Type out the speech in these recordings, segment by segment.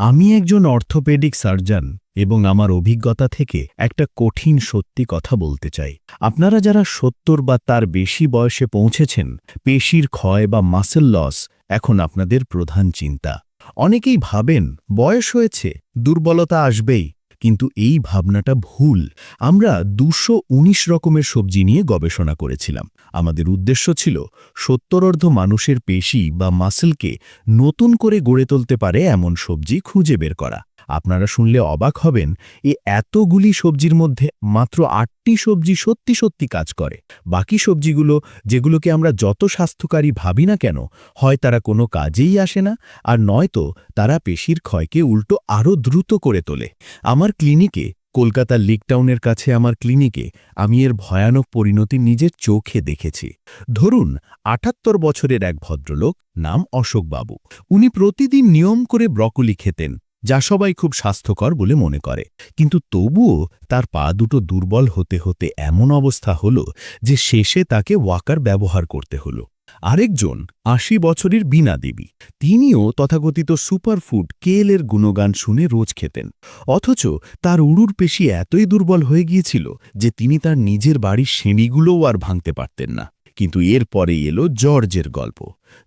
আমি একজন orthopaedic surgeon এবং আমার অভিজ্ঞতা থেকে একটা কঠিন সত্যি কথা বলতে চাই। আপনারা যারা সত্তর বা তার বেশি বয়সে পৌঁছেছেন, পেশির ক্ষয় বা মাসেল লস এখন আপনাদের প্রধান চিন্তা। অনেকেই ভাবেন, বয়স হয়েছে, দুর্বলতা আসবেই কিন্তু এই ভাবনাটা ভুল। আমরা দুশো উনিশ রকমের সবজি নিয়ে গবেষণা করেছিলাম। আমাদের উদ্দেশ্য ছিল সত্তরর্ধ মানুষের পেশি বা মাসেলকে নতুন করে গড়ে তুলতে পারে এমন সবজি খুঁজে বের করা। আপনারা শুনলে অবাক হবেন, এ এতগুলি সবজির মধ্যে মাত্র আটটি সবজি সত্যি সত্যি কাজ করে। বাকি সবজিগুলো, যেগুলোকে আমরা যত স্বাস্থ্যকারী ভাবি না কেন, হয় তারা কোনো কাজেই আসে না, আর নয়তো তারা পেশির ক্ষয়কে উল্টো আরও দ্রুত করে তোলে। আমার ক্লিনিকে, কলকাতার লিকটাউনের কাছে আমার ক্লিনিকে, আমি এর ভয়ানক পরিণতি নিজের চোখে দেখেছি। ধরুন, আটাত্তর বছরের এক ভদ্রলোক, নাম অশোকবাবু। উনি প্রতিদিন নিয়ম করে ব্রকলি খেতেন। যা সবাই খুব স্বাস্থ্যকর বলে মনে করে। কিন্তু তবুও তার পা দুটো দুর্বল হতে হতে এমন অবস্থা হল যে শেষে তাকে ওয়াকার ব্যবহার করতে হলো। আরেকজন আশি বছরের বীণা দেবী, তিনিও তথাকথিত সুপারফুড কেলের গুণগান শুনে রোজ খেতেন। অথচ তার উড়ুর পেশি এতই দুর্বল হয়ে গিয়েছিল যে তিনি তার নিজের বাড়ির সিঁড়িগুলোও আর ভাঙতে পারতেন না। কিন্তু এর পরে এলো জর্জের গল্প।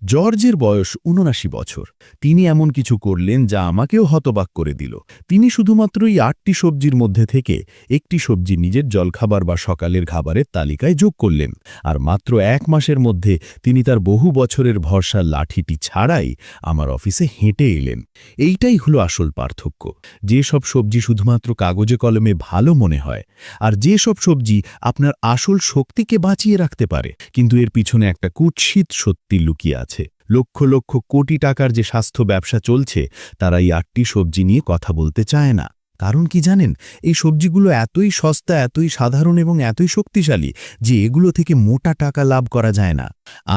জর্জের বয়স উনআশি বছর। তিনি এমন কিছু করলেন যা আমাকেও হতবাক করে দিল। তিনি শুধুমাত্র এই আটটি সবজির মধ্যে থেকে একটি সবজি নিজের জলখাবার বা সকালের খাবারের তালিকায় যোগ করলেন। আর মাত্র এক মাসের মধ্যে তিনি তার বহু বছরের ভরসার লাঠিটি ছাড়াই আমার অফিসে হেঁটে এলেন। এইটাই হলো আসল পার্থক্য। যে সব সবজি শুধুমাত্র কাগজে কলমে ভালো মনে হয়, আর যে সব সবজি আপনার আসল শক্তিকে বাঁচিয়ে রাখতে পারে, কিন্তু এর পিছনে একটা কুৎসিত সত্যি লুকিয়ে আছে। লক্ষ লক্ষ কোটি টাকার যে স্বাস্থ্য ব্যবসা চলছে, তারা এই আটটি সবজি নিয়ে কথা বলতে চায় না। কারণ কি জানেন? এই সবজিগুলো এতই সস্তা, এতই সাধারণ এবং এতই শক্তিশালী যে এগুলো থেকে মোটা টাকা লাভ করা যায় না।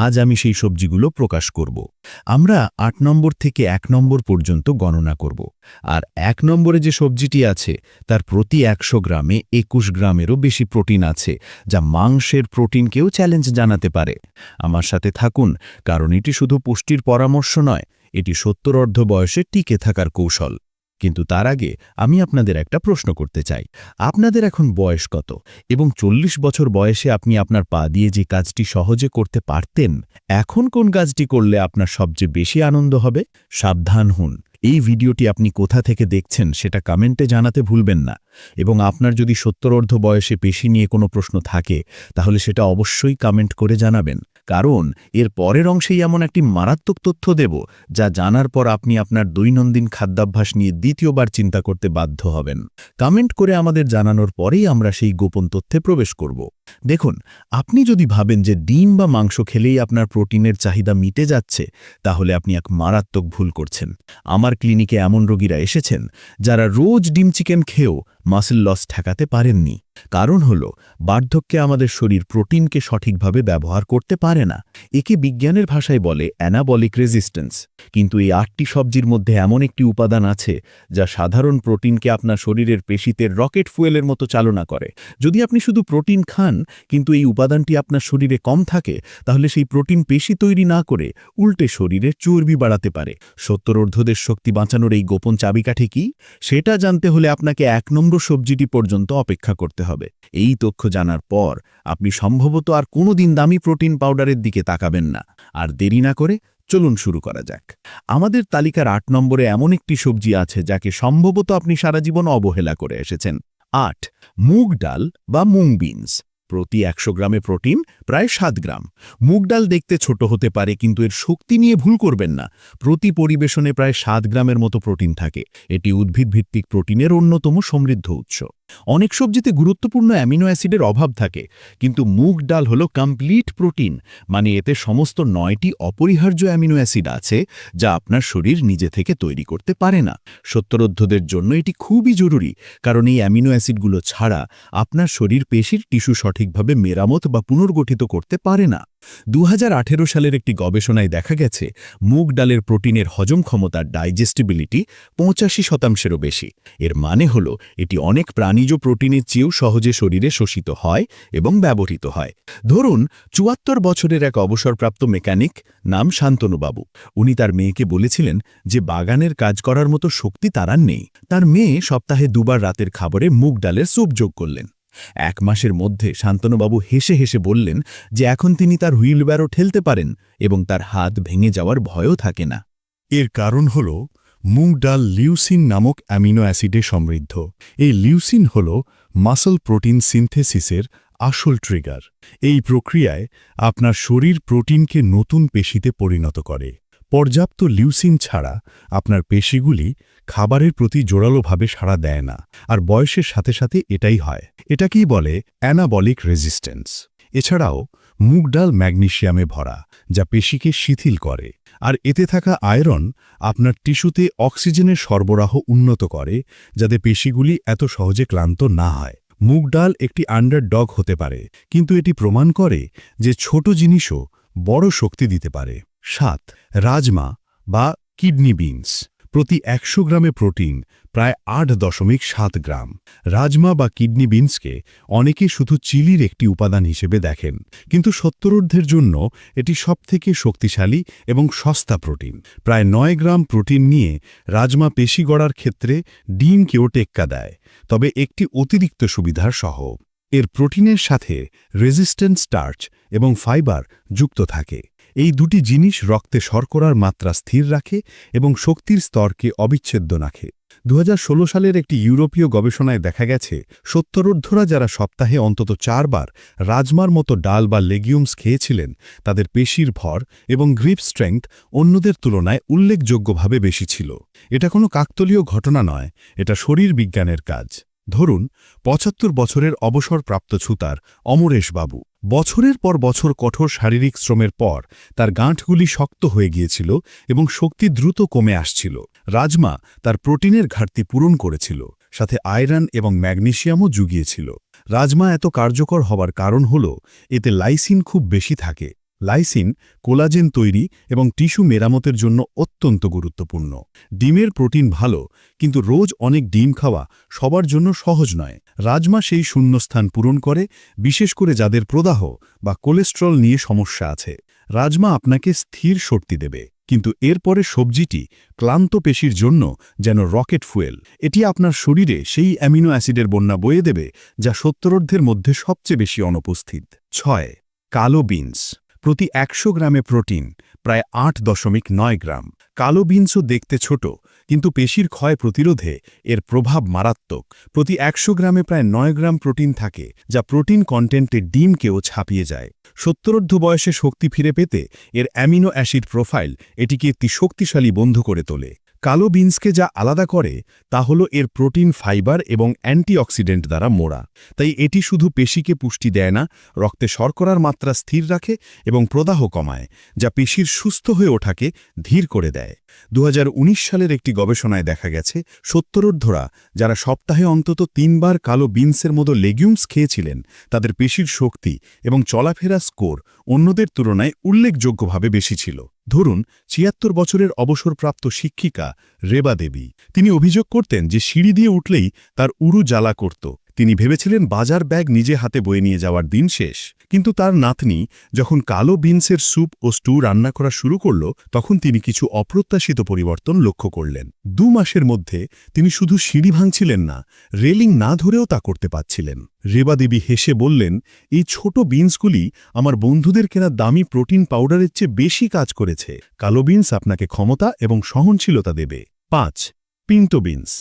আজ আমি সেই সবজিগুলো প্রকাশ করব। আমরা আট নম্বর থেকে এক নম্বর পর্যন্ত গণনা করব। আর এক নম্বরে যে সবজিটি আছে, তার প্রতি একশো গ্রামে একুশ গ্রামেরও বেশি প্রোটিন আছে, যা মাংসের প্রোটিনকেও চ্যালেঞ্জ জানাতে পারে। আমার সাথে থাকুন, কারণ এটি শুধু পুষ্টির পরামর্শ নয়, এটি সত্তর অর্ধ বয়সে টিকে থাকার কৌশল। কিন্তু তার আগে আমি আপনাদের একটা প্রশ্ন করতে চাই। আপনাদের এখন বয়স কত? এবং চল্লিশ বছর বয়সে আপনি আপনার পা দিয়ে যে কাজটি সহজে করতে পারতেন, এখন কোন কাজটি করলে আপনার সবচেয়ে বেশি আনন্দ হবে? সাবধান হন। এই ভিডিওটি আপনি কোথা থেকে দেখছেন সেটা কমেন্টে জানাতে ভুলবেন না। এবং আপনার যদি সত্তরর্ধ বয়সে পেশি নিয়ে কোনো প্রশ্ন থাকে, তাহলে সেটা অবশ্যই কমেন্ট করে জানাবেন। কারণ এর পরের অংশেই এমন একটি মারাত্মক তথ্য দেব, যা জানার পর আপনি আপনার দৈনন্দিন খাদ্যাভ্যাস নিয়ে দ্বিতীয়বার চিন্তা করতে বাধ্য হবেন। কমেন্ট করে আমাদের জানানোর পরেই আমরা সেই গোপন তথ্যে প্রবেশ করব। দেখুন, আপনি যদি ভাবেন যে ডিম বা মাংস খেলেই আপনার প্রোটিনের চাহিদা মিটে যাচ্ছে, তাহলে আপনি এক মারাত্মক ভুল করছেন। আমার ক্লিনিকে এমন রোগীরা এসেছেন, যারা রোজ ডিম চিকেন খেয়েও মাসেল লস ঠেকাতে পারেননি। কারণ হল, বার্ধক্যে আমাদের শরীর প্রোটিনকে সঠিকভাবে ব্যবহার করতে পারে না। একে বিজ্ঞানের ভাষায় বলে অ্যানাবলিক রেজিস্ট্যান্স কিন্তু এই আটটি সবজির মধ্যে এমন একটি উপাদান আছে, যা সাধারণ প্রোটিনকে আপনার শরীরের পেশিতে রকেট ফুয়েলের মতো চালনা করে। যদি আপনি শুধু প্রোটিন খান, কিন্তু এই উপাদানটি আপনার শরীরে কম থাকে, তাহলে সেই প্রোটিন পেশি তৈরি না করে উল্টে শরীরে চর্বি বাড়াতে পারে। সত্তরর্ধদের শক্তি বাঁচানোর এই গোপন চাবিকাঠি কি? সেটা জানতে হলে আপনাকে এক নম্বর সবজিটি পর্যন্ত অপেক্ষা করতে হবে। এই তথ্য জানার পর আপনি সম্ভবত আর কোনো দিন দামি প্রোটিন পাউডারের দিকে তাকাবেন না। আর দেরি না করে চলুন শুরু করা যাক। আমাদের তালিকার আট নম্বরে এমন একটি সবজি আছে যাকে সম্ভবত আপনি সারা জীবন অবহেলা করে এসেছেন। আট, মুগ ডাল বা মুং বিনস। প্রতি একশো গ্রামে প্রোটিন প্রায় সাত গ্রাম। মুগ ডাল দেখতে ছোট হতে পারে, কিন্তু এর শক্তি নিয়ে ভুল করবেন না। প্রতি পরিবেশনে প্রায় সাত গ্রামের মতো প্রোটিন থাকে। এটি উদ্ভিদভিত্তিক প্রোটিনের অন্যতম সমৃদ্ধ উৎস। অনেক সবজিতে গুরুত্বপূর্ণ অ্যামিনো অ্যাসিডের অভাব থাকে, কিন্তু মুগ ডাল হল কমপ্লিট প্রোটিন মানে এতে সমস্ত নয়টি অপরিহার্য অ্যামিনো অ্যাসিড আছে যা আপনার শরীর নিজে থেকে তৈরি করতে পারে না। সত্তরোদ্ধদের জন্য এটি খুবই জরুরি, কারণ এই অ্যামিনো অ্যাসিডগুলো ছাড়া আপনার শরীর পেশির টিস্যু সঠিকভাবে মেরামত বা পুনর্গঠিত করতে পারে না। দু হাজার আঠেরো সালের একটি গবেষণায় দেখা গেছে, মুগ ডালের প্রোটিনের হজম ক্ষমতার ডাইজেস্টিবিলিটি পঁচাশি শতাংশেরও বেশি। এর মানে হল, এটি অনেক প্রাণীজ প্রোটিনের চেয়েও সহজে শরীরে শোষিত হয় এবং ব্যবহৃত হয়। ধরুন, চুয়াত্তর বছরের এক অবসরপ্রাপ্ত মেকানিক নাম শান্তনুবাবু। উনি তার মেয়েকে বলেছিলেন যে, বাগানের কাজ করার মতো শক্তি তার নেই। তার মেয়ে সপ্তাহে দুবার রাতের খাবারে মুগ ডালের স্যুপ যোগ করলেন। এক মাসের মধ্যে শান্তনুবাবু হেসে হেসে বললেন যে এখন তিনি তার হুইলব্যারো ঠেলতে পারেন এবং তার হাত ভেঙে যাওয়ার ভয়ও থাকে না। এর কারণ হল মুগ ডাল লিউসিন নামক অ্যামিনো অ্যাসিডে সমৃদ্ধ। এই লিউসিন হল মাসল প্রোটিন সিনথেসিসের আসল ট্রিগার। এই প্রক্রিয়ায় আপনার শরীর প্রোটিনকে নতুন পেশিতে পরিণত করে। পর্যাপ্ত লিউসিন ছাড়া আপনার পেশিগুলি খাবারের প্রতি জোরালোভাবে সাড়া দেয় না, আর বয়সের সাথে সাথে এটাই হয়। এটাকেই বলে অ্যানাবলিক রেজিস্ট্যান্স। এছাড়াও, মুগ ডাল ম্যাগনেশিয়ামে ভরা, যা পেশিকে শিথিল করে, আর এতে থাকা আয়রন আপনার টিস্যুতে অক্সিজেনের সরবরাহ উন্নত করে, যাতে পেশিগুলি এত সহজে ক্লান্ত না হয়। মুগ ডাল একটি আন্ডারডগ হতে পারে, কিন্তু এটি প্রমাণ করে যে ছোট জিনিসও বড় শক্তি দিতে পারে। সাত, রাজমা বা কিডনি বিনস। প্রতি একশো গ্রামে প্রোটিন, প্রায় আট দশমিক সাত গ্রাম। রাজমা বা কিডনি বিনসকে অনেকে শুধু চিলির একটি উপাদান হিসেবে দেখেন, কিন্তু সত্তরোর্ধের জন্য এটি সবথেকে শক্তিশালী এবং সস্তা প্রোটিন। প্রায় নয় গ্রাম প্রোটিন নিয়ে রাজমা পেশি গড়ার ক্ষেত্রে ডিমকেও টেক্কা দেয়, তবে একটি অতিরিক্ত সুবিধার সহ। এর প্রোটিনের সাথে রেজিস্ট্যান্ট স্টার্চ এবং ফাইবার যুক্ত থাকে। এই দুটি জিনিস রক্তে শর্করার মাত্রা স্থির রাখে এবং শক্তির স্তরকে অবিচ্ছেদ্য রাখে। দু হাজার ষোলো সালের একটি ইউরোপীয় গবেষণায় দেখা গেছে সত্তরোর্ধরা যারা সপ্তাহে অন্তত চারবার রাজমার মতো ডাল বা লেগিউমস খেয়েছিলেন, তাদের পেশির ভর এবং গ্রিপ স্ট্রেংথ অন্যদের তুলনায় উল্লেখযোগ্যভাবে বেশি ছিল। এটা কোনো কাকতলীয় ঘটনা নয়, এটা শরীর বিজ্ঞানের কাজ। ধরুন, পঁচাত্তর বছরের অবসরপ্রাপ্ত ছুতার অমরেশ বাবু। বছরের পর বছর কঠোর শারীরিক শ্রমের পর তার গাঁটগুলি শক্ত হয়ে গিয়েছিল এবং শক্তি দ্রুত কমে আসছিল। রাজমা তার প্রোটিনের ঘাটতি পূরণ করেছিল, সাথে আয়রন এবং ম্যাগনেশিয়ামও জুগিয়েছিল। রাজমা এত কার্যকর হবার কারণ হল, এতে লাইসিন খুব বেশি থাকে। লাইসিন, কোলাজেন তৈরি এবং টিস্যু মেরামতের জন্য অত্যন্ত গুরুত্বপূর্ণ। ডিমের প্রোটিন ভালো, কিন্তু রোজ অনেক ডিম খাওয়া সবার জন্য সহজ নয়। রাজমা সেই শূন্যস্থান পূরণ করে, বিশেষ করে যাদের প্রদাহ বা কোলেস্ট্রল নিয়ে সমস্যা আছে। রাজমা আপনাকে স্থির শক্তি দেবে, কিন্তু এরপরে সবজিটি ক্লান্ত পেশির জন্য যেন রকেট ফুয়েল। এটি আপনার শরীরে সেই অ্যামিনো অ্যাসিডের বন্যা বয়ে দেবে, যা সত্তরোর্ধের মধ্যে সবচেয়ে বেশি অনুপস্থিত। ছয়, কালো বিনস। প্রতি একশো গ্রামে প্রোটিন, প্রায় আট দশমিক নয় গ্রাম। কালো বিনসও দেখতে ছোট, কিন্তু পেশির ক্ষয় প্রতিরোধে এর প্রভাব মারাত্মক। প্রতি একশো গ্রামে প্রায় নয় গ্রাম প্রোটিন থাকে, যা প্রোটিন কন্টেন্টে ডিমকেও ছাপিয়ে যায়। সত্তরোর্ধ বয়সে শক্তি ফিরে পেতে এর অ্যামিনো অ্যাসিড প্রোফাইল এটিকে একটি শক্তিশালী বন্ধু করে তোলে। কালো বিনসকে যা আলাদা করে, তা হল এর প্রোটিন ফাইবার এবং অ্যান্টিঅক্সিডেন্ট দ্বারা মোড়া। তাই এটি শুধু পেশিকে পুষ্টি দেয় না, রক্তে শর্করার মাত্রা স্থির রাখে এবং প্রদাহ কমায়, যা পেশির সুস্থ হয়ে ওঠাকে ধীর করে দেয়। দু হাজার উনিশ সালের একটি গবেষণায় দেখা গেছে সত্তরোর্ধরা যারা সপ্তাহে অন্তত তিনবার কালো বিনসের মতো লেগিউমস খেয়েছিলেন, তাদের পেশির শক্তি এবং চলাফেরা স্কোর অন্যদের তুলনায় উল্লেখযোগ্যভাবে বেশি ছিল। ধরুন, ছিয়াত্তর বছরের অবসরপ্রাপ্ত শিক্ষিকা রেবা দেবী। তিনি অভিযোগ করতেন যে সিঁড়ি দিয়ে উঠলেই তার উরু জ্বালা করত। তিনি ভেবেছিলেন বাজার ব্যাগ নিজে হাতে বয়ে নিয়ে যাওয়ার দিন শেষ। কিন্তু তার নাতনি যখন কালো বিনসের স্যুপ ও স্টু রান্না করা শুরু করল, তখন তিনি কিছু অপ্রত্যাশিত পরিবর্তন লক্ষ্য করলেন। দু মাসের মধ্যে তিনি শুধু সিঁড়ি ভাঙছিলেন না, রেলিং না ধরেও তা করতে পারছিলেন। রেবা দেবী হেসে বললেন, এই ছোট বিনসগুলি আমার বন্ধুদের কেনা দামি প্রোটিন পাউডারের চেয়ে বেশি কাজ করেছে। কালো বিনস আপনাকে ক্ষমতা এবং সহনশীলতা দেবে। পাঁচ, পিন্টো বিনস।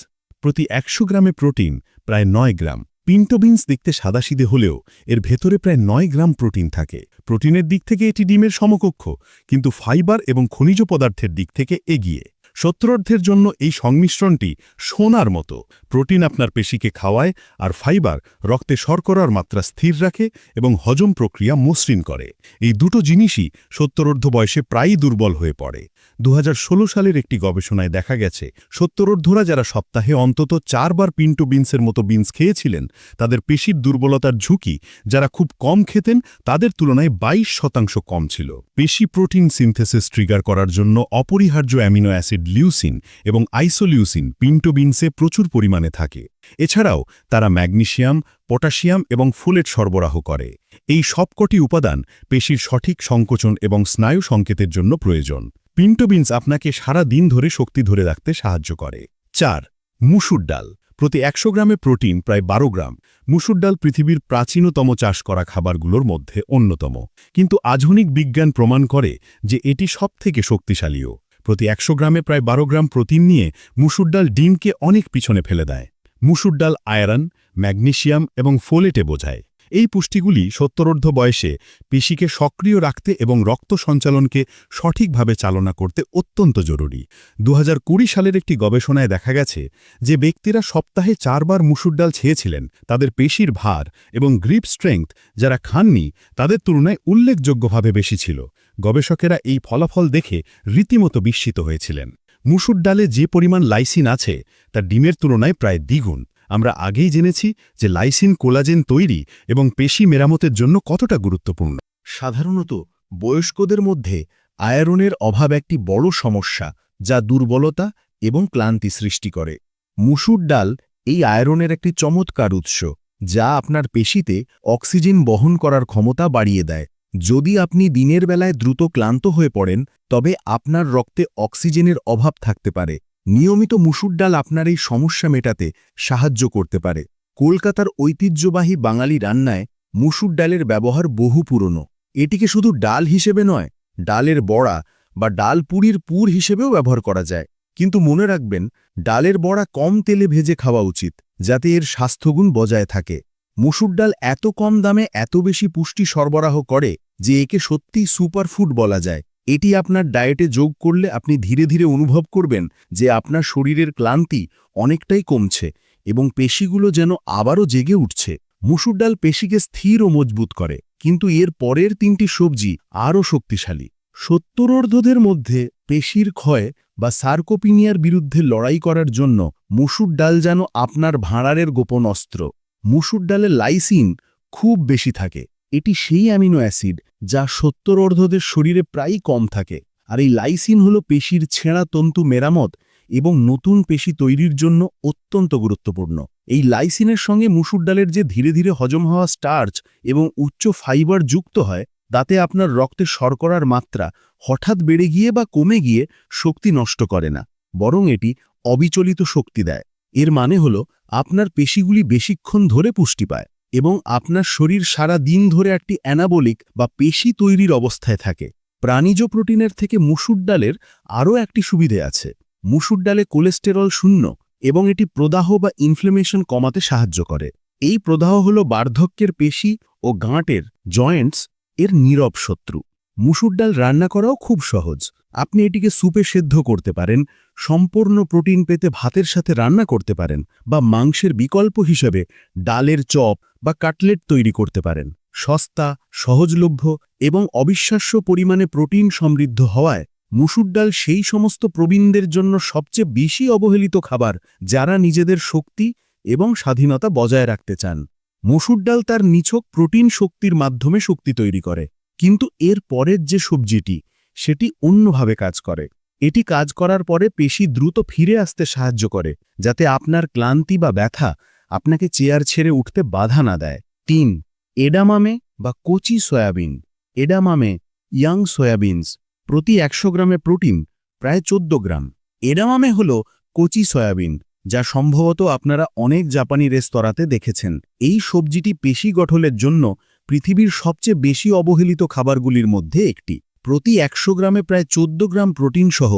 প্রতি একশো গ্রামে প্রোটিন, প্রায় নয় গ্রাম। পিন্টো বিনস দেখতে সাদাসিদে হলেও এর ভেতরে প্রায় নয় গ্রাম প্রোটিন থাকে। প্রোটিনের দিক থেকে এটি ডিমের সমকক্ষ, কিন্তু ফাইবার এবং খনিজ পদার্থের দিক থেকে এগিয়ে। সত্তরার্ধের জন্য এই সংমিশ্রণটি সোনার মতো। প্রোটিন আপনার পেশিকে খাওয়ায় আর ফাইবার রক্তে শর্করার মাত্রা স্থির রাখে এবং হজম প্রক্রিয়া মসৃণ করে। এই দুটো জিনিসই সত্তরোর্ধ বয়সে প্রায়ই দুর্বল হয়ে পড়ে। দুহাজার ষোলো সালের একটি গবেষণায় দেখা গেছে সত্তরোর্ধরা যারা সপ্তাহে অন্তত চারবার পিন্টো বিনসের মতো বিনস খেয়েছিলেন, তাদের পেশির দুর্বলতার ঝুঁকি যারা খুব কম খেতেন, তাদের তুলনায় ২২ শতাংশ কম ছিল। পেশি প্রোটিন সিনথেসিস ট্রিগার করার জন্য অপরিহার্য অ্যামিনো অ্যাসিড লিউসিন এবং আইসোলিউসিন পিন্টো বিনসে প্রচুর পরিমাণে থাকে। এছাড়াও তারা ম্যাগনেশিয়াম, পটাশিয়াম এবং ফুলেট সরবরাহ করে। এই সবকটি উপাদান পেশির সঠিক সংকোচন এবং স্নায়ু সংকেতের জন্য প্রয়োজন। পিন্টো বিনস আপনাকে সারা দিন ধরে শক্তি ধরে রাখতে সাহায্য করে। চার, মুসুর ডাল। প্রতি একশো গ্রামে প্রোটিন প্রায় বারো গ্রাম। মুসুর ডাল পৃথিবীর প্রাচীনতম চাষ করা খাবারগুলোর মধ্যে অন্যতম। কিন্তু আধুনিক বিজ্ঞান প্রমাণ করে যে এটি সবথেকে শক্তিশালীও। প্রতি একশো গ্রামে প্রায় বারো গ্রাম প্রোটিন নিয়ে মুসুর ডাল ডিমকে অনেক পিছনে ফেলে দেয়। মুসুর ডাল আয়রন, ম্যাগনেশিয়াম এবং ফোলেটে বোঝায়। এই পুষ্টিগুলি সত্তরোর্ধ বয়সে পেশিকে সক্রিয় রাখতে এবং রক্ত সঞ্চালনকে সঠিকভাবে চালনা করতে অত্যন্ত জরুরি। দু হাজার কুড়ি সালের একটি গবেষণায় দেখা গেছে যে ব্যক্তিরা সপ্তাহে চারবার মুসুর ডাল ছেয়েছিলেন তাদের পেশির ভার এবং গ্রিপ স্ট্রেংথ যারা খাননি, তাদের তুলনায় উল্লেখযোগ্যভাবে বেশি ছিল। গবেষকেরা এই ফলাফল দেখে রীতিমতো বিস্মিত হয়েছিলেন। মুসুর ডালে যে পরিমাণ লাইসিন আছে, তা ডিমের তুলনায় প্রায় দ্বিগুণ। আমরা আগেই জেনেছি যে লাইসিন কোলাজেন তৈরি এবং পেশি মেরামতের জন্য কতটা গুরুত্বপূর্ণ। সাধারণত বয়স্কদের মধ্যে আয়রনের অভাব একটি বড় সমস্যা, যা দুর্বলতা এবং ক্লান্তি সৃষ্টি করে। মুসুর ডাল এই আয়রনের একটি চমৎকার উৎস, যা আপনার পেশিতে অক্সিজেন বহন করার ক্ষমতা বাড়িয়ে দেয়। যদি আপনি দিনের বেলায় দ্রুত ক্লান্ত হয়ে পড়েন, তবে আপনার রক্তে অক্সিজেনের অভাব থাকতে পারে। নিয়মিত মুসুর ডাল আপনার এই সমস্যা মেটাতে সাহায্য করতে পারে। কলকাতার ঐতিহ্যবাহী বাঙালি রান্নায় মুসুর ডালের ব্যবহার বহু পুরনো। এটিকে শুধু ডাল হিসেবে নয়, ডালের বড়া বা ডাল পুরির পুর হিসেবেও ব্যবহার করা যায়। কিন্তু মনে রাখবেন, ডালের বড়া কম তেলে ভেজে খাওয়া উচিত, যাতে এর স্বাস্থ্যগুণ বজায় থাকে। মুসুর ডাল এত কম দামে এত বেশি পুষ্টি সরবরাহ করে যে একে সত্যিই সুপারফুড বলা যায়। এটি আপনার ডায়েটে যোগ করলে আপনি ধীরে ধীরে অনুভব করবেন যে আপনার শরীরের ক্লান্তি অনেকটাই কমছে এবং পেশিগুলো যেন আবারও জেগে উঠছে। মুসুর ডাল পেশিকে স্থির ও মজবুত করে, কিন্তু এর পরের তিনটি সবজি আরও শক্তিশালী। সত্তরর্ধদের মধ্যে পেশির ক্ষয় বা সার্কোপিনিয়ার বিরুদ্ধে লড়াই করার জন্য মুসুর ডাল যেন আপনার ভাঁড়ারের গোপন অস্ত্র। মুসুর ডালে লাইসিন খুব বেশি থাকে। এটি সেই অ্যামিনো অ্যাসিড যা সত্তরর্ধদের শরীরে প্রায়ই কম থাকে। আর এই লাইসিন হল পেশির ছেঁড়া তন্তু মেরামত এবং নতুন পেশি তৈরির জন্য অত্যন্ত গুরুত্বপূর্ণ। এই লাইসিনের সঙ্গে মুসুর ডালের যে ধীরে ধীরে হজম হওয়া স্টার্চ এবং উচ্চ ফাইবার যুক্ত হয়, তাতে আপনার রক্তে শর্করার মাত্রা হঠাৎ বেড়ে গিয়ে বা কমে গিয়ে শক্তি নষ্ট করে না, বরং এটি অবিচলিত শক্তি দেয়। এর মানে হল, আপনার পেশিগুলি বেশিক্ষণ ধরে পুষ্টি পায় এবং আপনার শরীর সারা দিন ধরে একটি অ্যানাবলিক বা পেশি তৈরির অবস্থায় থাকে। প্রাণীজ প্রোটিনের থেকে মুসুর ডালের আরও একটি সুবিধে আছে। মুসুর ডালে কোলেস্টেরল শূন্য এবং এটি প্রদাহ বা ইনফ্লেমেশন কমাতে সাহায্য করে। এই প্রদাহ হল বার্ধক্যের পেশি ও গাঁটের জয়েন্টস এর নীরব শত্রু। মুসুর ডাল রান্না করাও খুব সহজ। আপনি এটিকে সুপে সেদ্ধ করতে পারেন, সম্পূর্ণ প্রোটিন পেতে ভাতের সাথে রান্না করতে পারেন, বা মাংসের বিকল্প হিসেবে ডালের চপ বা কাটলেট তৈরি করতে পারেন। সস্তা, সহজলভ্য এবং অবিশ্বাস্য পরিমাণে প্রোটিন সমৃদ্ধ হওয়ায় মুসুর ডাল সেই সমস্ত প্রবীণদের জন্য সবচেয়ে বেশি অবহেলিত খাবার যারা নিজেদের শক্তি এবং স্বাধীনতা বজায় রাখতে চান। মসুর ডাল তার নিছক প্রোটিন শক্তির মাধ্যমে শক্তি তৈরি করে। কিন্তু এর পরের যে সবজিটি, সেটি অন্যভাবে কাজ করে। এটি কাজ করার পরে পেশি দ্রুত ফিরে আসতে সাহায্য করে, যাতে আপনার ক্লান্তি বা ব্যথা আপনাকে চেয়ার ছেড়ে উঠতে বাধা না দেয়। তিন, এডামামে বা কচি সয়াবিন। এডামামে ইয়াং সয়াবিনস প্রতি একশো গ্রামে প্রোটিন, প্রায় চোদ্দ গ্রাম। এডামামে হল কচি সয়াবিন, যা সম্ভবত আপনারা অনেক জাপানি রেস্তোরাঁতে দেখেছেন। এই সবজিটি পেশি গঠনের জন্য পৃথিবীর সবচেয়ে বেশি অবহেলিত খাবারগুলির মধ্যে একটি। প্রতি একশো গ্রামে প্রায় চোদ্দ গ্রাম প্রোটিন সহ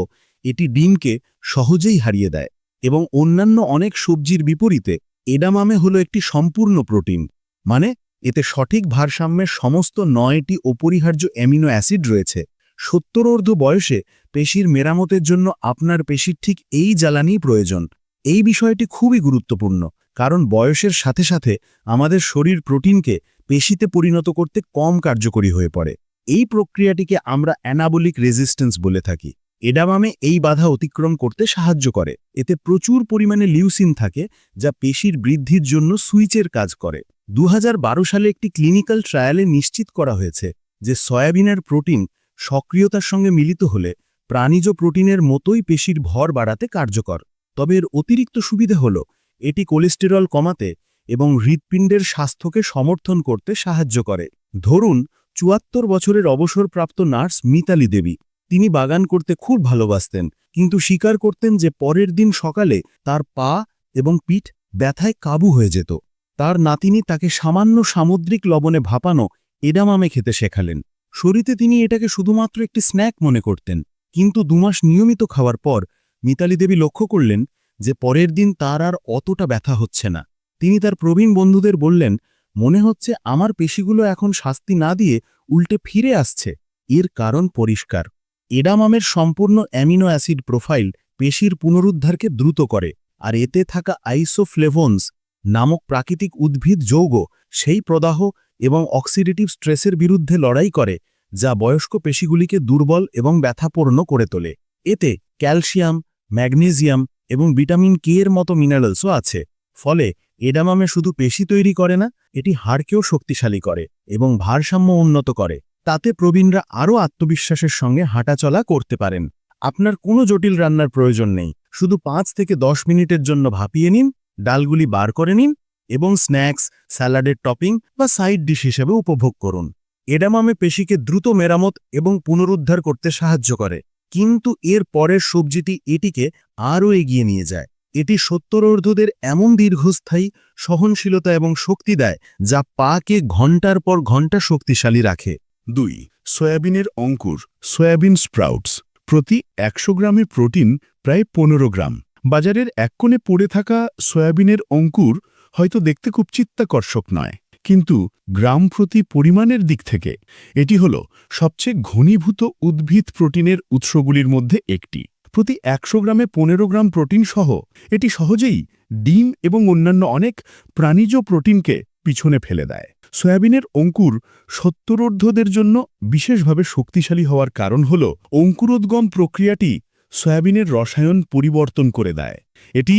এটি ডিমকে সহজেই হারিয়ে দেয় এবং অন্যান্য অনেক সবজির বিপরীতে এডামামে হল একটি সম্পূর্ণ প্রোটিন। মানে এতে সঠিক ভারসাম্যের সমস্ত নয়টি অপরিহার্য অ্যামিনো অ্যাসিড রয়েছে। সত্তরোর্ধ বয়সে পেশির মেরামতের জন্য আপনার পেশির ঠিক এই জ্বালানি প্রয়োজন। এই বিষয়টি খুবই গুরুত্বপূর্ণ, কারণ বয়সের সাথে সাথে আমাদের শরীর প্রোটিনকে পেশিতে পরিণত করতে কম কার্যকরী হয়ে পড়ে। এই প্রক্রিয়াটিকে আমরা অ্যানাবলিক রেজিস্ট্যান্স বলে থাকি। এডামামে এই বাধা অতিক্রম করতে সাহায্য করে। এতে প্রচুর পরিমাণে লিউসিন থাকে, যা পেশির বৃদ্ধির জন্য সুইচের কাজ করে। দু হাজার বারো সালে একটি ক্লিনিক্যাল ট্রায়ালে নিশ্চিত করা হয়েছে যে সয়াবিনের প্রোটিন সক্রিয়তার সঙ্গে মিলিত হলে প্রাণীজ প্রোটিনের মতোই পেশির ভর বাড়াতে কার্যকর। তবে এর অতিরিক্ত সুবিধে হল, এটি কোলেস্টেরল কমাতে এবং হৃৎপিণ্ডের স্বাস্থ্যকে সমর্থন করতে সাহায্য করে। ধরুন, চুয়াত্তর বছরের অবসরপ্রাপ্ত নার্স মিতালি দেবী। তিনি বাগান করতে খুব ভালোবাসতেন, কিন্তু স্বীকার করতেন যে পরের দিন সকালে তার পা এবং পিঠ ব্যথায় কাবু হয়ে যেত। তার নাতিনি তাকে সামান্য সামুদ্রিক লবণে ভাপানো এডামামে খেতে শেখালেন। শরীরে তিনি এটাকে শুধুমাত্র একটি স্ন্যাক মনে করতেন, কিন্তু দুমাস নিয়মিত খাওয়ার পর মিতালি দেবী লক্ষ্য করলেন যে পরের দিন তার আর অতটা ব্যথা হচ্ছে না। তিনি তার প্রবীণ বন্ধুদের বললেন, মনে হচ্ছে আমার পেশিগুলো এখন শাস্তি না দিয়ে উল্টে ফিরে আসছে। এর কারণ পরিষ্কার। এডামামের সম্পূর্ণ অ্যামিনো অ্যাসিড প্রোফাইল পেশির পুনরুদ্ধারকে দ্রুত করে, আর এতে থাকা আইসোফ্লেভোনস নামক প্রাকৃতিক উদ্ভিদ যৌগ, সেই প্রদাহ এবং অক্সিডেটিভ স্ট্রেসের বিরুদ্ধে লড়াই করে, যা বয়স্ক পেশিগুলিকে দুর্বল এবং ব্যথাপূর্ণ করে তোলে। এতে ক্যালসিয়াম, ম্যাগনেসিয়াম এবং ভিটামিন কে এর মতো মিনারেলসও আছে। ফলে এডামামে শুধু পেশি তৈরি করে না, এটি হাড়কেও শক্তিশালী করে এবং ভারসাম্য উন্নত করে। তাতে প্রবীণরা আরও আত্মবিশ্বাসের সঙ্গে হাঁটাচলা করতে পারেন। আপনার কোনো জটিল রান্নার প্রয়োজন নেই। শুধু পাঁচ থেকে দশ মিনিটের জন্য ভাপিয়ে নিন, ডালগুলি বার করে নিন এবং স্ন্যাক্স, স্যালাডের টপিং বা সাইড ডিশ হিসেবে উপভোগ করুন। এডামামে পেশিকে দ্রুত মেরামত এবং পুনরুদ্ধার করতে সাহায্য করে। কিন্তু এর পরের সবজিটি এটিকে আরও এগিয়ে নিয়ে যায়। এটি সত্তরর্ধদের এমন দীর্ঘস্থায়ী, সহনশীলতা এবং শক্তি দেয়, যা পাকে ঘণ্টার পর ঘণ্টা শক্তিশালী রাখে। দুই, সয়াবিনের অঙ্কুর, সয়াবিন স্প্রাউটস। প্রতি একশো গ্রামে প্রোটিন প্রায় পনেরো গ্রাম। বাজারের এক কোণে পড়ে থাকা সয়াবিনের অঙ্কুর হয়তো দেখতে খুব চিত্তাকর্ষক নয়, কিন্তু গ্রাম প্রতি পরিমাণের দিক থেকে এটি হল সবচেয়ে ঘনীভূত উদ্ভিদ প্রোটিনের উৎসগুলির মধ্যে একটি। প্রতি একশো গ্রামে পনেরো গ্রাম প্রোটিন সহ এটি সহজেই ডিম এবং অন্যান্য অনেক প্রাণীজ প্রোটিনকে পিছনে ফেলে দেয়। সয়াবিনের অঙ্কুর সত্তরোর্ধদের জন্য বিশেষভাবে শক্তিশালী হওয়ার কারণ হল অঙ্কুরোদ্গম প্রক্রিয়াটি সয়াবিনের রসায়ন পরিবর্তন করে দেয়। এটি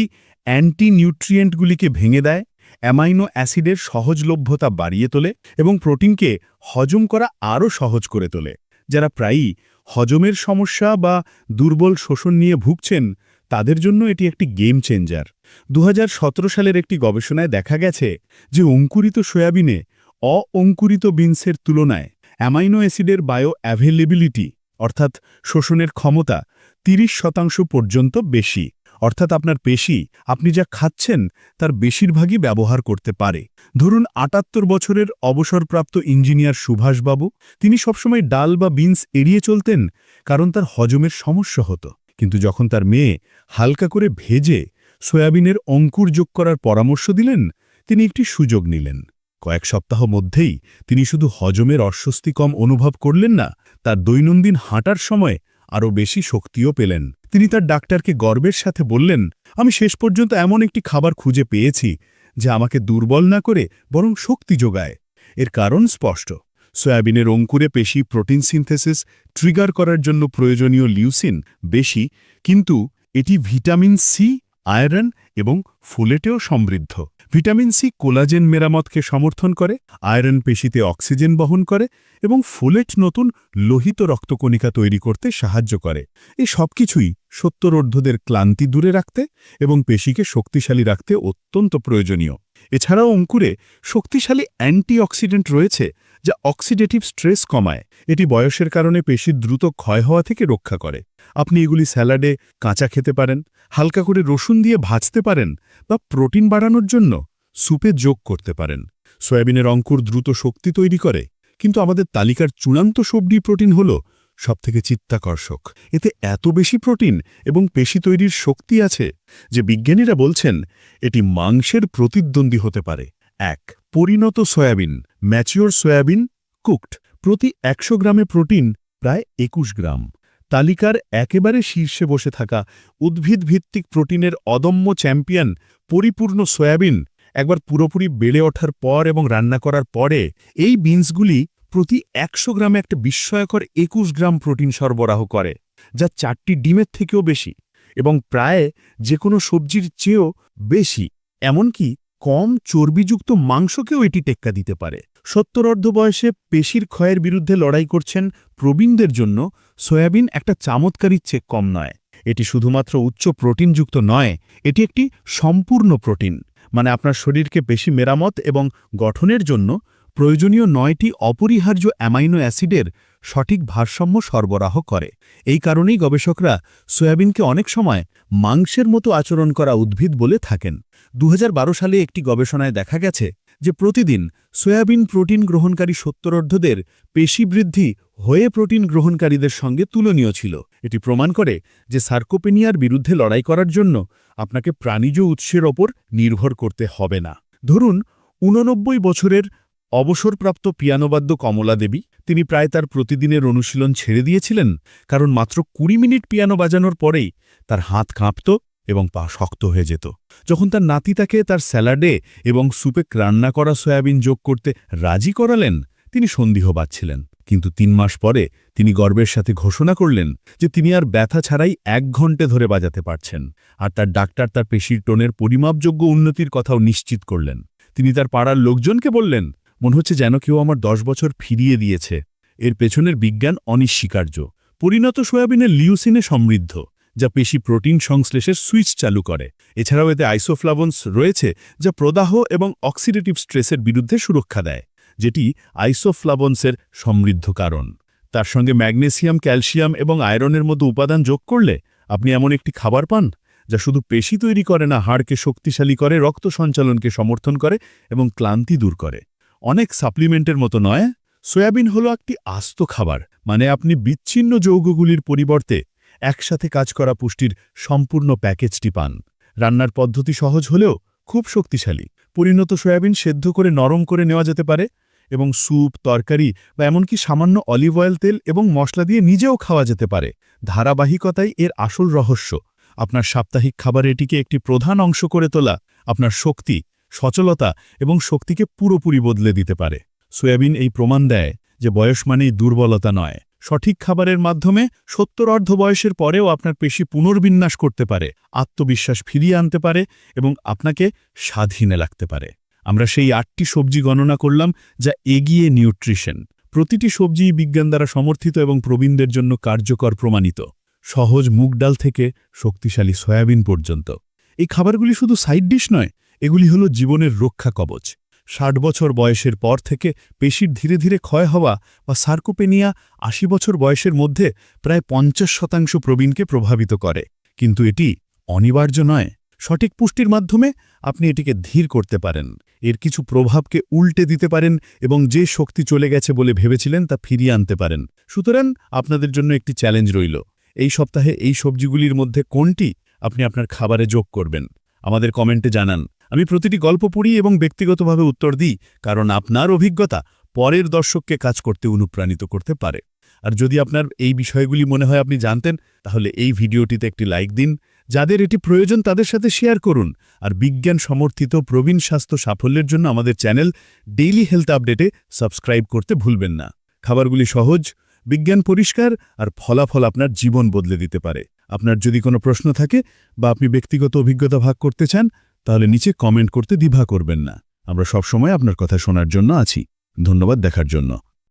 অ্যান্টি নিউট্রিয়েন্টগুলিকে ভেঙে দেয়, অ্যামাইনো অ্যাসিডের সহজলভ্যতা বাড়িয়ে তোলে এবং প্রোটিনকে হজম করা আরও সহজ করে তোলে, যারা প্রায়ই হজমের সমস্যা বা দুর্বল শোষণ নিয়ে ভুগছেন, তাদের জন্য এটি একটি গেম চেঞ্জার দু হাজার সতেরো সালের একটি গবেষণায় দেখা গেছে যে অঙ্কুরিত সয়াবিনে অ-অঙ্কুরিত বিনসের তুলনায় অ্যামাইনো অ্যাসিডের বায়ো অ্যাভেলেবিলিটি অর্থাৎ শোষণের ক্ষমতা ৩০ শতাংশ পর্যন্ত বেশি। অর্থাৎ আপনার পেশি, আপনি যা খাচ্ছেন তার বেশিরভাগই ব্যবহার করতে পারে। ধরুন, আটাত্তর বছরের অবসরপ্রাপ্ত ইঞ্জিনিয়ার সুভাষবাবু, তিনি সবসময় ডাল বা বিনস এড়িয়ে চলতেন কারণ তার হজমের সমস্যা হতো। কিন্তু যখন তার মেয়ে হালকা করে ভেজে সয়াবিনের অঙ্কুর যোগ করার পরামর্শ দিলেন, তিনি একটি সুযোগ নিলেন। কয়েক সপ্তাহ মধ্যেই তিনি শুধু হজমের অস্বস্তি কম অনুভব করলেন না, তার দৈনন্দিন হাঁটার সময় আরও বেশি শক্তিও পেলেন। তিনি তার ডাক্তারকে গর্বের সাথে বললেন, আমি শেষ পর্যন্ত এমন একটি খাবার খুঁজে পেয়েছি, যা আমাকে দুর্বল না করে বরং শক্তি যোগায়। এর কারণ স্পষ্ট। সয়াবিনের অঙ্কুরে পেশি প্রোটিন সিনথেসিস ট্রিগার করার জন্য প্রয়োজনীয় লিউসিন বেশি, কিন্তু এটি ভিটামিন সি, আয়রন এবং ফুলেটেও সমৃদ্ধ। ভিটামিন সি কোলাজেন মেরামতকে সমর্থন করে, আয়রন পেশিতে অক্সিজেন বহন করে এবং ফুলেট নতুন লোহিত রক্তকণিকা তৈরি করতে সাহায্য করে। এই সব কিছুই সত্তরোর্ধদের ক্লান্তি দূরে রাখতে এবং পেশিকে শক্তিশালী রাখতে অত্যন্ত প্রয়োজনীয়। এছাড়াও অঙ্কুরে শক্তিশালী অ্যান্টিঅক্সিডেন্ট রয়েছে যা অক্সিডেটিভ স্ট্রেস কমায়। এটি বয়সের কারণে পেশির দ্রুত ক্ষয় হওয়া থেকে রক্ষা করে। আপনি এগুলি স্যালাডে, কাঁচা খেতে পারেন, হালকা করে রসুন দিয়ে ভাজতে পারেন বা প্রোটিন বাড়ানোর জন্য সুপে যোগ করতে পারেন। সয়াবিনের অঙ্কুর দ্রুত শক্তি তৈরি করে, কিন্তু আমাদের তালিকার চূড়ান্ত সবজি প্রোটিন হল সবথেকে চিত্তাকর্ষক। এতে এত বেশি প্রোটিন এবং পেশি তৈরির শক্তি আছে যে বিজ্ঞানীরা বলছেন, এটি মাংসের প্রতিদ্বন্দ্বী হতে পারে। এক, পরিণত সয়াবিন, ম্যাচিওর সয়াবিন, কুকড, প্রতি একশো গ্রামে প্রোটিন, প্রায় একুশ গ্রাম। তালিকার একেবারে শীর্ষে বসে থাকা উদ্ভিদ ভিত্তিক প্রোটিনের অদম্য চ্যাম্পিয়ন, পরিপূর্ণ সয়াবিন, একবার পুরোপুরি বেড়ে ওঠার পর এবং রান্না করার পরে, এই বিনসগুলি প্রতি একশো গ্রামে একটা বিস্ময়কর একুশ গ্রাম প্রোটিন সরবরাহ করে, যা চারটি ডিমের থেকেও বেশি এবং প্রায় যে কোনো সবজির চেয়েও বেশি। এমনকি কম চর্বিযুক্ত মাংসকেও এটি টেক্কা দিতে পারে। সত্তরর্ধ বয়সে পেশির ক্ষয়ের বিরুদ্ধে লড়াই করছেন প্রবীণদের জন্য সয়াবিন একটা চামৎকারীর চেক কম নয়। এটি শুধুমাত্র উচ্চ প্রোটিনযুক্ত নয়, এটি একটি সম্পূর্ণ প্রোটিন। মানে আপনার শরীরকে বেশি মেরামত এবং গঠনের জন্য প্রয়োজনীয় নয়টি অপরিহার্য অ্যামাইনো অ্যাসিডের সঠিক ভারসাম্য সরবরাহ করে। এই কারণেই গবেষকরা সয়াবিনকে অনেক সময় মাংসের মতো আচরণ করা উদ্ভিদ বলে থাকেন। দু হাজার বারো সালে একটি গবেষণায় দেখা গেছে যে প্রতিদিন সয়াবিন প্রোটিন গ্রহণকারী সত্তরর্ধদের পেশি বৃদ্ধি হয়ে প্রোটিন গ্রহণকারীদের সঙ্গে তুলনীয় ছিল। এটি প্রমাণ করে যে সার্কোপেনিয়ার বিরুদ্ধে লড়াই করার জন্য আপনাকে প্রাণীজ উৎসের ওপর নির্ভর করতে হবে না। ধরুন, উননব্বই বছরের অবসরপ্রাপ্ত পিয়ানোবাদ্য কমলা দেবী, তিনি প্রায় তার প্রতিদিনের অনুশীলন ছেড়ে দিয়েছিলেন, কারণ মাত্র কুড়ি মিনিট পিয়ানো বাজানোর পরেই তার হাত কাঁপত এবং পা শক্ত হয়ে যেত। যখন তার নাতি তাকে তার স্যালাডে এবং সুপে রান্না করা সয়াবিন যোগ করতে রাজি করালেন, তিনি সন্দেহ পাচ্ছিলেন। কিন্তু তিন মাস পরে তিনি গর্বের সাথে ঘোষণা করলেন যে তিনি আর ব্যথা ছাড়াই এক ঘন্টে ধরে বাজাতে পারছেন আর তার ডাক্তার তার পেশির টোনের পরিমাপযোগ্য উন্নতির কথাও নিশ্চিত করলেন। তিনি তার পাড়ার লোকজনকে বললেন, মনে হচ্ছে যেন কেউ আমার দশ বছর ফিরিয়ে দিয়েছে। এর পেছনের বিজ্ঞান অনিস্বীকার্য। পরিণত সয়াবিনের লিউসিনে সমৃদ্ধ। যা পেশি প্রোটিন সংশ্লেষের সুইচ চালু করে। এছাড়াও এতে আইসোফ্লাভন্স রয়েছে, যা প্রদাহ এবং অক্সিডেটিভ স্ট্রেসের বিরুদ্ধে সুরক্ষা দেয়, যেটি আইসোফ্লাভন্সের সমৃদ্ধ কারণ। তার সঙ্গে ম্যাগনেসিয়াম, ক্যালসিয়াম এবং আয়রনের মতো উপাদান যোগ করলে আপনি এমন একটি খাবার পান, যা শুধু পেশি তৈরি করে না, হাড়কে শক্তিশালী করে, রক্ত সঞ্চালনকে সমর্থন করে এবং ক্লান্তি দূর করে। অনেক সাপ্লিমেন্টের মতো নয়, সয়াবিন হলো একটি আস্ত খাবার মানে আপনি বিচ্ছিন্ন যৌগগুলির পরিবর্তে একসাথে কাজ করা পুষ্টির সম্পূর্ণ প্যাকেজটি পান। রান্নার পদ্ধতি সহজ হলেও খুব শক্তিশালী। পরিণত সয়াবিন সেদ্ধ করে নরম করে নেওয়া যেতে পারে এবং স্যুপ, তরকারি বা এমনকি সামান্য অলিভ অয়েল তেল এবং মশলা দিয়ে নিজেও খাওয়া যেতে পারে। ধারাবাহিকতাই এর আসল রহস্য, আপনার সাপ্তাহিক খাবার এটিকে একটি প্রধান অংশ করে তোলা, আপনার শক্তি, সচলতা এবং শক্তিকে পুরোপুরি বদলে দিতে পারে। সয়াবিন এই প্রমাণ দেয় যে বয়স মানেই দুর্বলতা নয়। সঠিক খাবারের মাধ্যমে সত্তর অর্ধ বয়সের পরেও আপনার পেশি পুনর্বিন্যাস করতে পারে, আত্মবিশ্বাস ফিরিয়ে আনতে পারে এবং আপনাকে স্বাধীনে লাগতে পারে। আমরা সেই আটটি সবজি গণনা করলাম যা এগিয়ে নিউট্রিশন। প্রতিটি সবজিই বিজ্ঞান দ্বারা সমর্থিত এবং প্রবীণদের জন্য কার্যকর প্রমাণিত। সহজ মুগ ডাল থেকে শক্তিশালী সয়াবিন পর্যন্ত। এই খাবারগুলি শুধু সাইড ডিশ নয়, এগুলি হলো জীবনের রক্ষা কবচ। ষাট বছর বয়সের পর থেকে পেশির ধীরে ধীরে ক্ষয় হওয়া বা সার্কোপেনিয়া আশি বছর বয়সের মধ্যে প্রায় পঞ্চাশ শতাংশ প্রবীণকে প্রভাবিত করে। কিন্তু এটি অনিবার্য নয়। সঠিক পুষ্টির মাধ্যমে আপনি এটিকে ধীর করতে পারেন। এর কিছু প্রভাবকে উল্টে দিতে পারেন এবং যে শক্তি চলে গেছে বলে ভেবেছিলেন তা ফিরিয়ে আনতে পারেন। সুতরাং আপনাদের জন্য একটি চ্যালেঞ্জ রইল। এই সপ্তাহে এই সবজিগুলির মধ্যে কোনটি আপনি আপনার খাবারে যোগ করবেন? আমাদের কমেন্টে জানান। প্রতিটি গল্প পড়ি এবং ব্যক্তিগতভাবে উত্তর দিই, কারণ আপনার অভিজ্ঞতা পরের দর্শককে কাজ করতে অনুপ্রাণিত করতে পারে। আর যদি আপনার এই বিষয়গুলি মনে হয় আপনি জানতেন, তাহলে এই ভিডিওটিতে একটি লাইক দিন, যাদের এটি প্রয়োজন তাদের সাথে শেয়ার করুন। আর বিজ্ঞান সমর্থিত প্রবীণ স্বাস্থ্য সাফল্যের জন্য আমাদের চ্যানেল ডেইলি হেলথ আপডেটে সাবস্ক্রাইব করতে ভুলবেন না। খাবারগুলি সহজ, বিজ্ঞান পরিষ্কার আর ফলাফল আপনার জীবন বদলে দিতে পারে। আপনার যদি কোনো প্রশ্ন থাকে বা আপনি ব্যক্তিগত অভিজ্ঞতা ভাগ করতে চান তাহলে নিচে কমেন্ট করতে দ্বিধা করবেন না। আমরা সবসময় আপনার কথা শোনার জন্য আছি। ধন্যবাদ দেখার জন্য।